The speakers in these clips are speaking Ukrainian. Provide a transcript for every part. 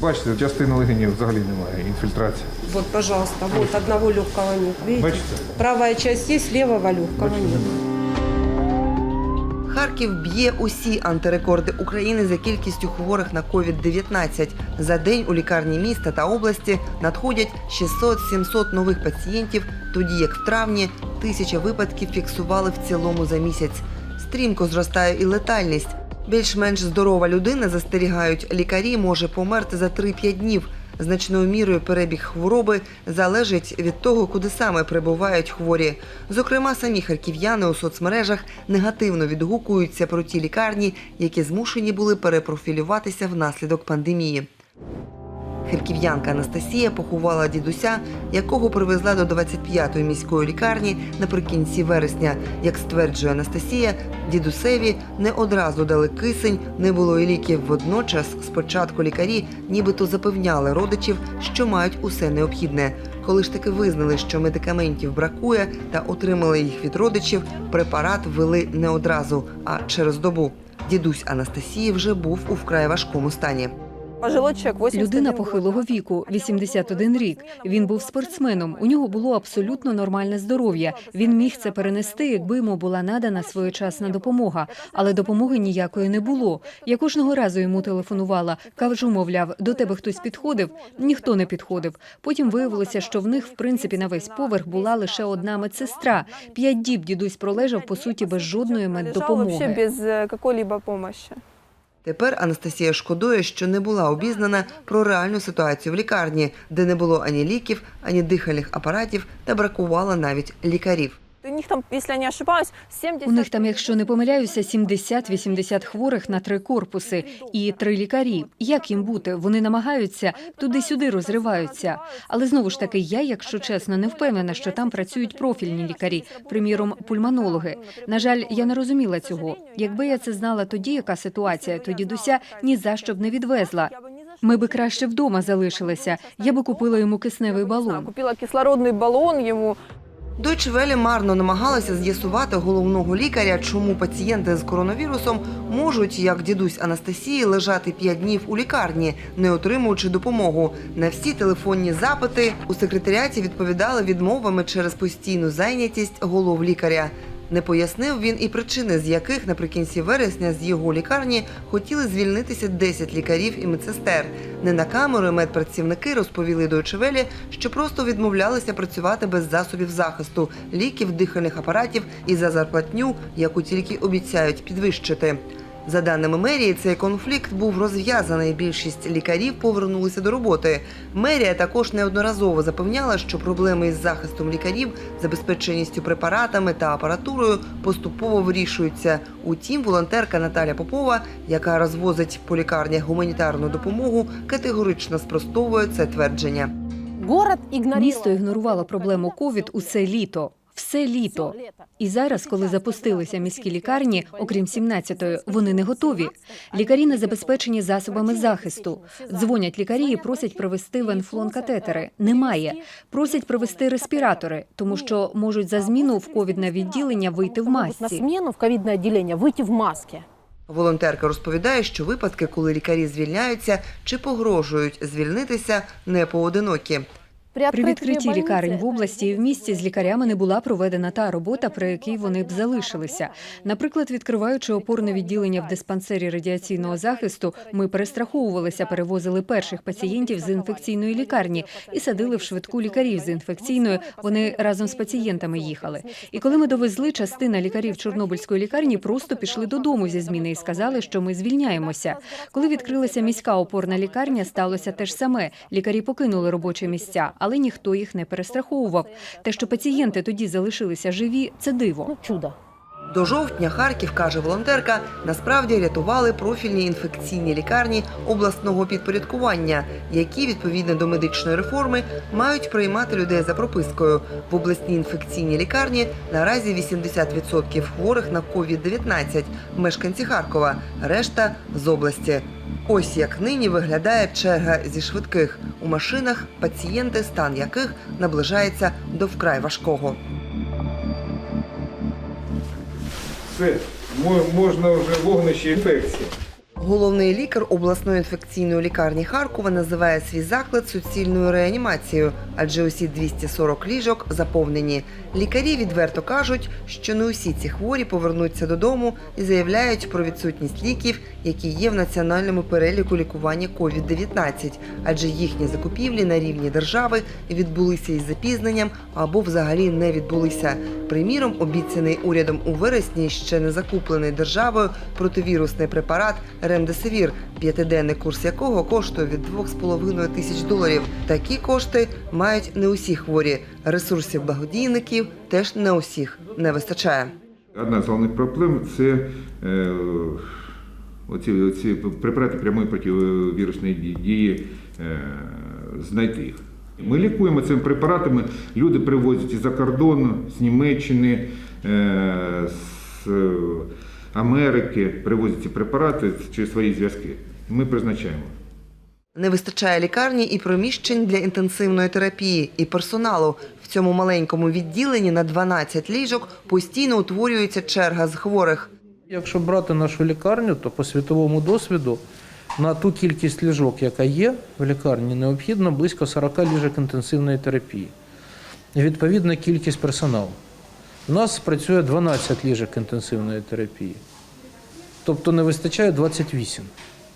Бачите, частина легенів взагалі немає, інфільтрації. Вот, пожалуйста, вот одного легкого нет. Видите? Бачите? Правая часть есть, левого легкого нет. Харків б'є усі антирекорди України за кількістю хворих на COVID-19. За день у лікарні міста та області надходять 600-700 нових пацієнтів, тоді як в травні тисяча випадків фіксували в цілому за місяць. Стрімко зростає і летальність. Більш-менш здорова людина, застерігають лікарі, може померти за 3-5 днів. Значною мірою перебіг хвороби залежить від того, куди саме прибувають хворі. Зокрема, самі харків'яни у соцмережах негативно відгукуються про ті лікарні, які змушені були перепрофілюватися внаслідок пандемії. Харків'янка Анастасія поховала дідуся, якого привезла до 25-ї міської лікарні наприкінці вересня. Як стверджує Анастасія, дідусеві не одразу дали кисень, не було і ліків. Водночас спочатку лікарі нібито запевняли родичів, що мають усе необхідне. Коли ж таки визнали, що медикаментів бракує та отримали їх від родичів, препарат ввели не одразу, а через добу. Дідусь Анастасії вже був у вкрай важкому стані. Пожилой человек, 81 Людина похилого віку, 81 рік. Він був спортсменом. У нього було абсолютно нормальне здоров'я. Він міг це перенести, якби йому була надана своєчасна допомога. Але допомоги ніякої не було. Я кожного разу йому телефонувала. Кажу, мовляв, до тебе хтось підходив. Ніхто не підходив. Потім виявилося, що в них, в принципі, на весь поверх була лише одна медсестра. П'ять діб дідусь пролежав по суті без жодної меддопомоги. без э, какой-либо помощи. Тепер Анастасія шкодує, що не була обізнана про реальну ситуацію в лікарні, де не було ані ліків, ані дихальних апаратів та бракувало навіть лікарів. У них там, если я не ошибаюсь, 70... У них там, якщо не помиляюся, 70-80 хворих на три корпуси і три лікарі. Як їм бути? Вони намагаються туди-сюди розриваються. Але знову ж таки, я, якщо чесно, не впевнена, що там працюють профільні лікарі, приміром, пульмонологи. На жаль, я не розуміла цього. Якби я це знала тоді, яка ситуація, то дідуся ні за що б не відвезла. Ми би краще вдома залишилися. Я би купила йому кисневий балон. Купила кислородный баллон ему. Дойче Веле марно намагалася з'ясувати головного лікаря, чому пацієнти з коронавірусом можуть, як дідусь Анастасії, лежати 5 днів у лікарні, не отримуючи допомогу. На всі телефонні запити у секретаріаті відповідали відмовами через постійну зайнятість голов лікаря. Не пояснив він і причини, з яких наприкінці вересня з його лікарні хотіли звільнитися 10 лікарів і медсестер. Не на камеру медпрацівники розповіли до Welle, що просто відмовлялися працювати без засобів захисту, ліків, дихальних апаратів і за зарплатню, яку тільки обіцяють підвищити. За даними мерії, цей конфлікт був розв'язаний. Більшість лікарів повернулися до роботи. Мерія також неодноразово запевняла, що проблеми із захистом лікарів, забезпеченістю препаратами та апаратурою поступово вирішуються. Утім, волонтерка Наталя Попова, яка розвозить по лікарнях гуманітарну допомогу, категорично спростовує це твердження. Місто ігнорувало проблему ковід усе літо. Все літо. І зараз, коли запустилися міські лікарні, окрім 17-ї, вони не готові. Лікарі не забезпечені засобами захисту. Дзвонять лікарі і просять привезти венфлон катетери. Немає. Просять привезти респіратори, тому що можуть за зміну в ковідне відділення вийти в Могут На масці. смену в ковидное отделение выйти в маске. Волонтерка розповідає, що випадки, коли лікарі звільняються чи погрожують звільнитися, не поодинокі. При відкритті лікарень в області і в місті з лікарями не була проведена та робота, при якій вони б залишилися. Наприклад, відкриваючи опорне відділення в диспансері радіаційного захисту, ми перестраховувалися, перевозили перших пацієнтів з інфекційної лікарні і садили в швидку лікарів з інфекційної. Вони разом з пацієнтами їхали. І коли ми довезли, частина лікарів Чорнобильської лікарні просто пішли додому зі зміни і сказали, що ми звільняємося. Коли відкрилася міська опорна лікарня, сталося те ж саме. Лікарі покинули робочі місця, але ніхто їх не перестраховував. Те, що пацієнти тоді залишилися живі, це диво. Ну, чудо. До жовтня Харків, каже волонтерка, насправді рятували профільні інфекційні лікарні обласного підпорядкування, які відповідно до медичної реформи мають приймати людей за пропискою. В обласній інфекційній лікарні наразі 80% хворих на COVID-19 – мешканці Харкова, решта з області. Ось як нині виглядає черга зі швидких у машинах, пацієнти, стан яких наближається до вкрай важкого. Все, можна вже вогнище інфекції. Головний лікар обласної інфекційної лікарні Харкова називає свій заклад суцільною реанімацією, адже усі 240 ліжок заповнені. Лікарі відверто кажуть, що не усі ці хворі повернуться додому і заявляють про відсутність ліків, які є в національному переліку лікування COVID-19, адже їхні закупівлі на рівні держави відбулися із запізненням або взагалі не відбулися. Приміром, обіцяний урядом у вересні ще не закуплений державою противірусний препарат Ремдесивір, п'ятиденний курс якого коштує від 2,5 тисяч доларів. Такі кошти мають не усі хворі. Ресурсів благодійників теж не усіх не вистачає. Одна з головних проблем це е, оці, оці препарати прямої противірусної дії, е, знайти їх. Ми лікуємо цими препаратами, люди привозять із-за кордону, з Німеччини, е, з Америки, привозять ці препарати через свої зв'язки. Ми призначаємо. Не вистачає лікарні і приміщень для інтенсивної терапії, і персоналу. В цьому маленькому відділенні на 12 ліжок постійно утворюється черга з хворих. Якщо брати нашу лікарню, то по світовому досвіду на ту кількість ліжок, яка є в лікарні, необхідно близько 40 ліжок інтенсивної терапії. Відповідна кількість персоналу. У нас працює 12 ліжок інтенсивної терапії. Тобто не вистачає 28.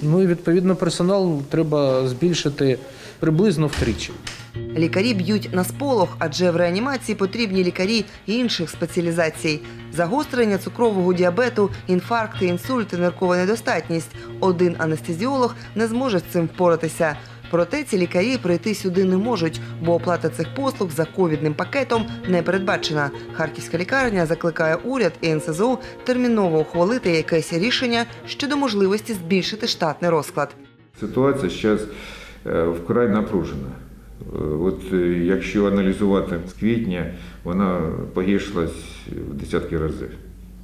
Ну і відповідно персонал треба збільшити приблизно втричі. Лікарі б'ють на сполох, адже в реанімації потрібні лікарі інших спеціалізацій. Загострення цукрового діабету, інфаркти, інсульти, ниркова недостатність. Один анестезіолог не зможе з цим впоратися. Проте ці лікарі прийти сюди не можуть, бо оплата цих послуг за ковідним пакетом не передбачена. Харківська лікарня закликає уряд і НСЗУ терміново ухвалити якесь рішення щодо можливості збільшити штатний розклад. Ситуація зараз вкрай напружена. Е, От е, якщо аналізувати з квітня, вона погіршилась в десятки разів.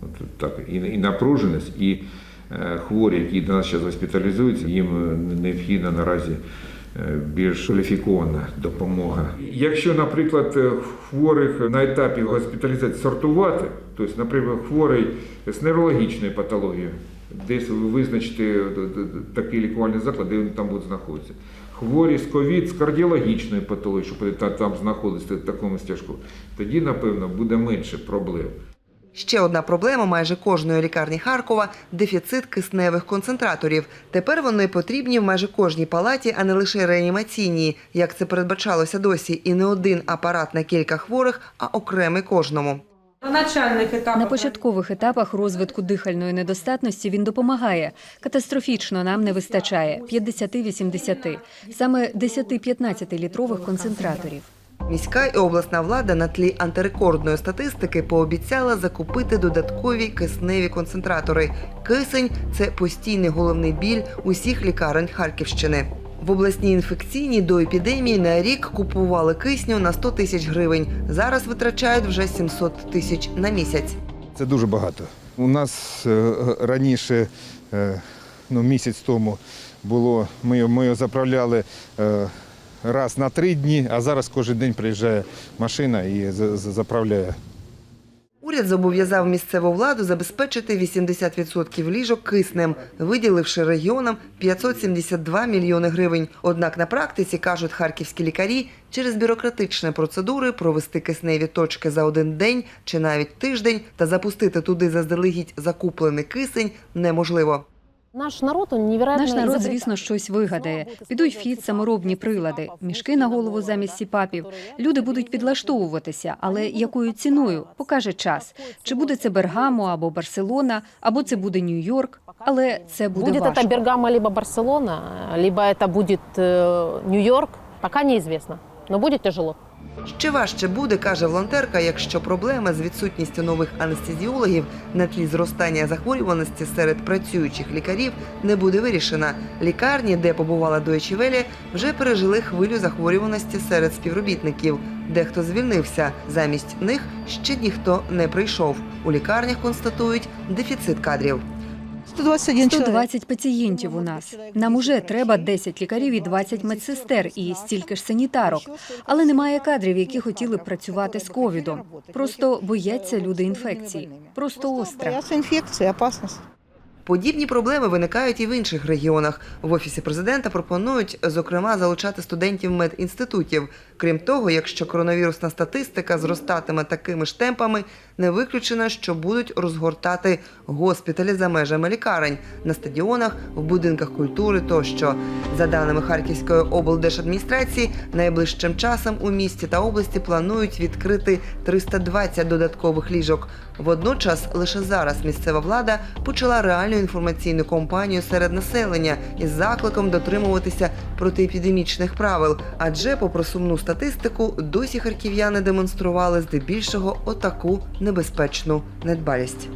От так. І, і напруженість, і е, хворі, які до нас зараз госпіталізуються, їм е, необхідна наразі е, більш кваліфікована допомога. Якщо, наприклад, е, хворих на етапі госпіталізації сортувати, тобто, наприклад, хворий з нейрологічною патологією, десь ви визначите е, такий лікувальний заклад, де він там буде знаходитися. Хворі з ковід з кардіологічною патологією, щоб там знаходитися в такому стяжку, тоді, напевно, буде менше проблем. Ще одна проблема майже кожної лікарні Харкова дефіцит кисневих концентраторів. Тепер вони потрібні в майже кожній палаті, а не лише реанімаційній, як це передбачалося досі, і не один апарат на кілька хворих, а окремий кожному. На початкових етапах розвитку дихальної недостатності він допомагає. Катастрофічно нам не вистачає 50-80, саме 10-15 літрових концентраторів. Міська і обласна влада на тлі антирекордної статистики пообіцяла закупити додаткові кисневі концентратори. Кисень це постійний головний біль усіх лікарень Харківщини. В обласній інфекційній до епідемії на рік купували кисню на 100 тисяч гривень. Зараз витрачають вже 700 тисяч на місяць. Це дуже багато. У нас е, раніше, е, ну, місяць тому було, ми, ми заправляли е, раз на три дні, а зараз кожен день приїжджає машина і за- за- заправляє. Уряд зобов'язав місцеву владу забезпечити 80% ліжок киснем, виділивши регіонам 572 мільйони гривень. Однак на практиці, кажуть харківські лікарі, через бюрократичні процедури провести кисневі точки за один день чи навіть тиждень та запустити туди заздалегідь закуплений кисень неможливо. Наш народ, он невероятно Наш народ, изобретательный. звісно, щось вигадає. Підуть в хід саморобні прилади, мішки на голову замість сіпапів. Люди будуть підлаштовуватися, але якою ціною покаже час. Чи буде це Бергамо або Барселона, або це буде Нью-Йорк, але це буде Будет важко. это Бергамо либо Барселона, либо это будет э, Нью-Йорк, пока неизвестно. Но будет тяжело. Ще важче буде, каже волонтерка, якщо проблема з відсутністю нових анестезіологів на тлі зростання захворюваності серед працюючих лікарів не буде вирішена. Лікарні, де побувала Welle, вже пережили хвилю захворюваності серед співробітників. Дехто звільнився. Замість них ще ніхто не прийшов. У лікарнях констатують дефіцит кадрів. 121 человек. 120 пацієнтів у нас. Нам уже треба 10 лікарів і 20 медсестер і стільки ж санітарок. Але немає кадрів, які хотіли б працювати з ковідом. Просто бояться люди інфекції. Просто острах. Боятся инфекции, опасность. Подібні проблеми виникають і в інших регіонах. В офісі президента пропонують, зокрема, залучати студентів медінститутів. Крім того, якщо коронавірусна статистика зростатиме такими ж темпами, не виключено, що будуть розгортати госпіталі за межами лікарень на стадіонах, в будинках культури тощо. За даними Харківської облдержадміністрації, найближчим часом у місті та області планують відкрити 320 додаткових ліжок. Водночас лише зараз місцева влада почала реальну інформаційну кампанію серед населення із закликом дотримуватися протиепідемічних правил. Адже, попри сумну статистику, досі харків'яни демонстрували здебільшого отаку небезпечну недбалість.